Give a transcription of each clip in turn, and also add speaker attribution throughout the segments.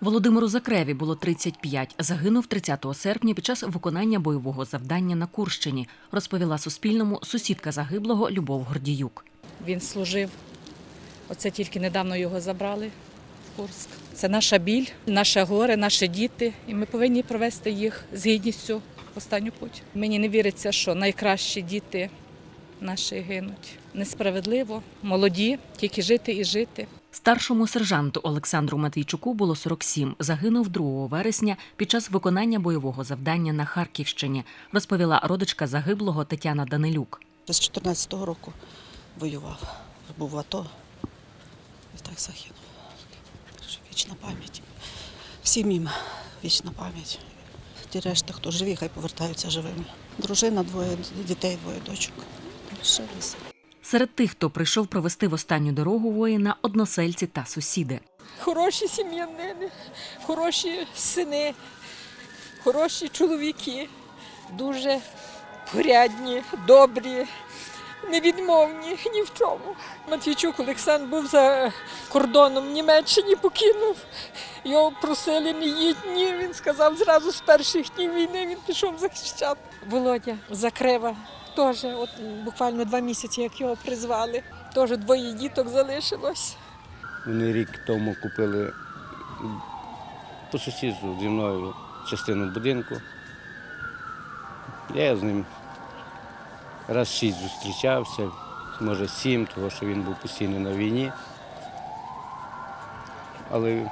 Speaker 1: Володимиру Закреві було 35. Загинув 30 серпня під час виконання бойового завдання на Курщині, розповіла Суспільному сусідка загиблого Любов Гордіюк.
Speaker 2: Він служив. Оце тільки недавно його забрали в Курськ. Це наша біль, наше горе, наші діти, і ми повинні провести їх з гідністю в останню путь. Мені не віриться, що найкращі діти наші гинуть. Несправедливо, молоді, тільки жити і жити.
Speaker 1: Старшому сержанту Олександру Матвійчуку було 47. Загинув 2 вересня під час виконання бойового завдання на Харківщині, розповіла родичка загиблого Тетяна Данилюк.
Speaker 3: З 14-го року воював, був в АТО і так загинув. Вічна пам'ять. Всім їм вічна пам'ять. Ті решта, хто живі, хай повертаються живими. Дружина, двоє дітей, двоє дочок. Лишилися.
Speaker 1: Серед тих, хто прийшов провести в останню дорогу воїна, односельці та сусіди.
Speaker 4: хороші сім'янини, хороші сини, хороші чоловіки, дуже порядні, добрі, невідмовні ні в чому. Матвійчук Олександр був за кордоном в Німеччині, покинув. Його просили не їдь, ні. Він сказав зразу з перших днів війни він пішов захищати. Володя Закрева теж, от буквально два місяці, як його призвали. Теж двоє діток залишилось.
Speaker 5: Вони рік тому купили по сусідству зі мною частину будинку. Я з ним раз шість зустрічався, може сім, тому що він був постійно на війні. Але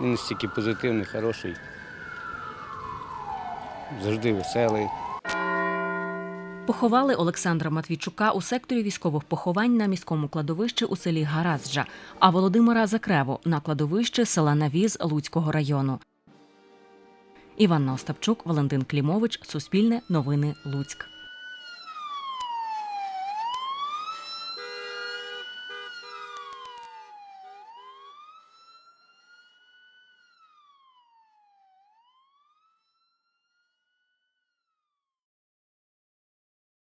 Speaker 5: він настільки позитивний, хороший, завжди веселий.
Speaker 1: Поховали Олександра Матвійчука у секторі військових поховань на міському кладовищі у селі Гаразджа, а Володимира Закреву на кладовищі села Навіз Луцького району. Іванна Остапчук, Валентин Клімович, Суспільне новини Луцьк.